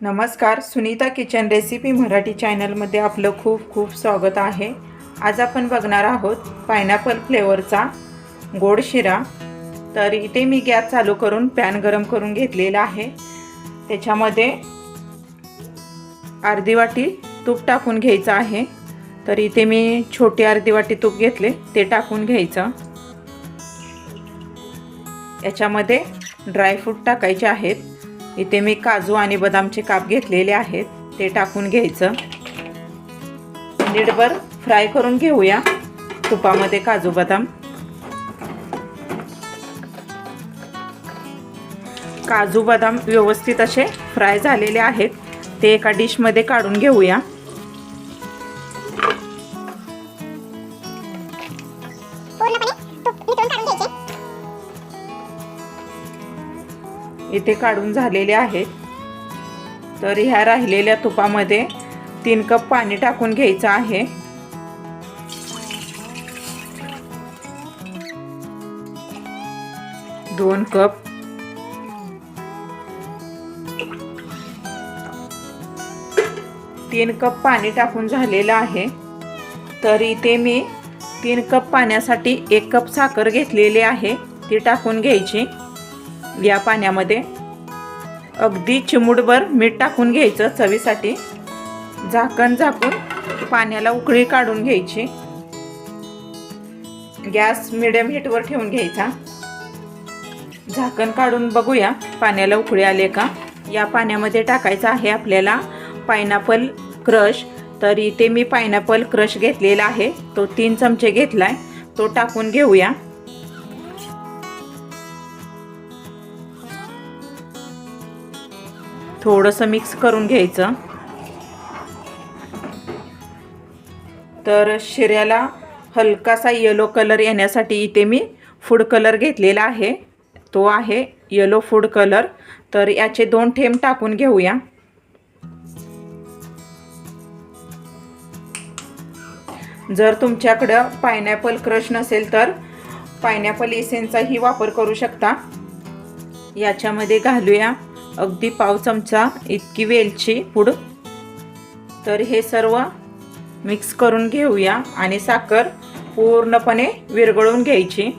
नमस्कार Sunita kitchen recipe Marathi चॅनलमध्ये आपलं खूप खूप स्वागत आहे. आज आपण बघणार आहोत पायनॅपल फ्लेवरचा गोड शिरा. तर इथे मी गॅस चालू करून पॅन गरम करून घेतलेला आहे. त्याच्यामध्ये अर्धी वाटी तूप टाकून घ्यायचं आहे. तर इथे मी छोटी अर्धी वाटी तूप घेतले ते टाकून घ्यायचं. याच्यामध्ये ड्रायफ्रूट टाकायचे आहेत. इथे मी काजू आणि बदामचे काप घेतलेले आहेत ते टाकून घ्यायचं. नीटभर फ्राय करून घेऊया तुपामध्ये काजू बदाम. काजू बदाम व्यवस्थित असे फ्राय झालेले आहेत ते एका डिशमध्ये काढून घेऊया. इथे काढून झालेले आहेत. तर ह्या राहिलेल्या तुपामध्ये तीन कप पाणी टाकून घ्यायचं आहे. दोन कप. तीन कप पाणी टाकून झालेलं आहे. तर इथे मी तीन कप पाण्यासाठी एक कप साखर घेतलेली आहे. ती टाकून घ्यायची. या पाण्यामध्ये अगदी चिमूटभर मीठ टाकून घ्यायचं चवीसाठी. झाकण झाकून पाण्याला उकळी काढून घ्यायची. गॅस मिडियम हीटवर ठेवून घ्यायचा. झाकण काढून बघूया पाण्याला उकळी आले का? या पाण्यामध्ये टाकायचं आहे आपल्याला पायनॅपल क्रश तर इथे मी पायनॅपल क्रश घेतलेला आहे. तो तीन चमचे घेतलाय. तो टाकून घेऊया. थोडंसं मिक्स करून घ्यायचं. तर शिऱ्याला हलकासा येलो कलर येण्यासाठी इथे मी फूड कलर घेतलेला आहे. तो आहे येलो फूड कलर तर याचे दोन थेंब टाकून घेऊया. जर तुमच्याकडं पायनॅपल क्रश नसेल तर पायनॅपल एसेनचाही वापर करू शकता. याच्यामध्ये घालूया. अगदी पाव चमचा इतकी वेलची पूड. तर हे सर्व मिक्स करून घेऊया आणि साखर पूर्णपणे विरघळून घ्यायची.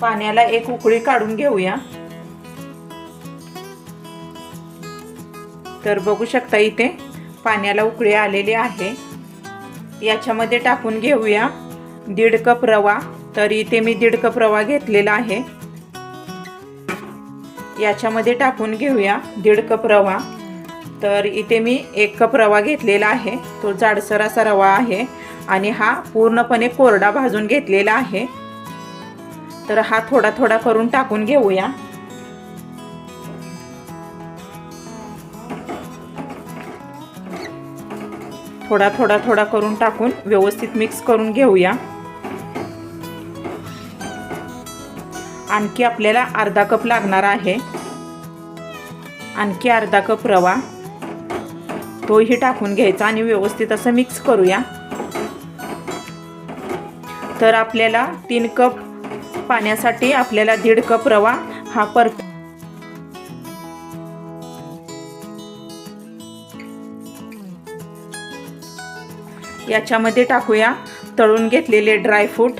पाण्याला एक उकळी काढून घेऊया. तर बघू शकता इथे पाण्याला उकळी आलेली आहे. याच्यामध्ये टाकून घेऊया दीड कप रवा. तर इथे मी दीड कप रवा घेतलेला आहे. याच्यामध्ये टाकून घेऊया दीड कप रवा. तर इथे मी एक कप रवा घेतलेला आहे. तो जाडसर असा रवा आहे आणि हा पूर्णपणे कोरडा भाजून घेतलेला आहे. तर हा थोडा थोडा करून टाकून घेऊया. थोडा थोडा थोडा करून टाकून व्यवस्थित मिक्स करून घेऊया. आणखी आपल्याला अर्धा कप लागणार आहे. आणखी अर्धा कप रवा. तोही टाकून घ्यायचा आणि व्यवस्थित असं मिक्स करूया. तर आपल्याला तीन कप पाण्यासाठी आपल्याला दीड कप रवा हा पर याच्यामध्ये टाकूया. तळून घेतलेले ड्रायफ्रूट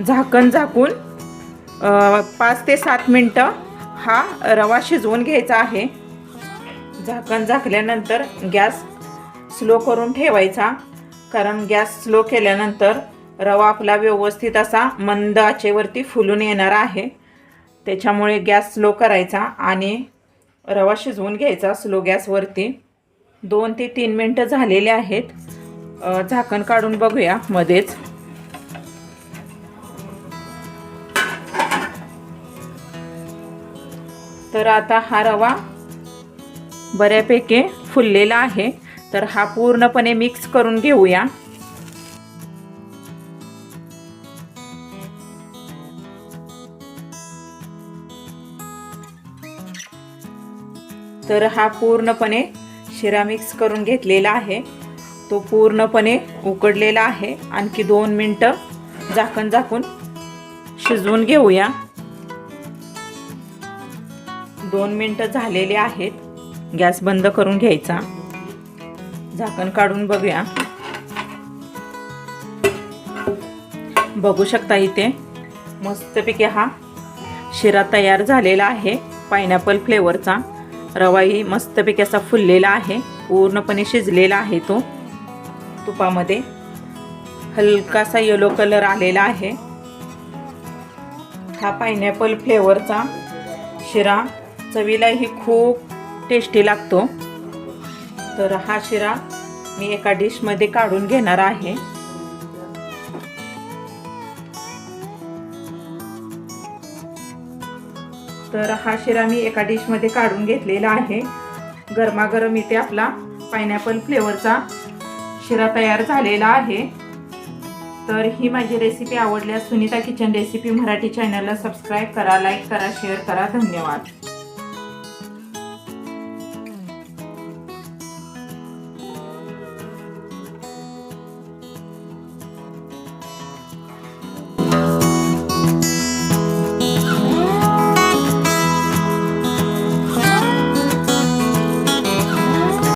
झाकण झाकून पाच ते सात मिनटं हा रवा शिजवून घ्यायचा आहे. झाकण झाकल्यानंतर गॅस स्लो करून ठेवायचा. कारण गॅस स्लो केल्यानंतर रवा आपला व्यवस्थित असा मंद आचेवरती फुलून येणार आहे. त्याच्यामुळे गॅस स्लो करायचा आणि रवा शिजवून घ्यायचा स्लो गॅसवरती. दोन ते तीन मिनटं झालेले आहेत. झाकण काढून बघूया मध्येच. तर आता हा रवा बऱ्यापैकी फुललेला आहे. तर हा पूर्णपणे मिक्स करून घेऊया. तर हा पूर्णपणे शिरा मिक्स करून घेतलेला आहे. तो पूर्णपणे उकडलेला आहे. आणखी दोन मिनटं झाकण झाकून शिजवून घेऊया. दोन मिनटं झालेले आहेत. गॅस बंद करून घ्यायचा. झाकण काढून बघूया. बघू शकता इथे. मस्तपैकी हा शिरा तयार झालेला आहे. पायनॅपल फ्लेवरचा. रवाही मस्तपैकी असा फुललेला आहे. पूर्णपणे शिजलेला आहे तो. तुपामध्ये हलकासा येलो कलर आलेला आहे. हा पायनॅपल फ्लेवरचा शिरा चवीलाही खूप टेस्टी लागतो. तर हा शिरा मी एका डिशमध्ये काढून घेणार आहे. तर हा शिरा मी एका डिशमध्ये काढून घेतलेला आहे. गरमागरम इथे आपला पायनॅपल फ्लेवरचा शिरा तयार झालेला आहे. तर ही माझी रेसिपी आवडल्यास सुनीता किचन रेसिपी मराठी चॅनलला सबस्क्राईब करा लाईक करा शेअर करा. धन्यवाद.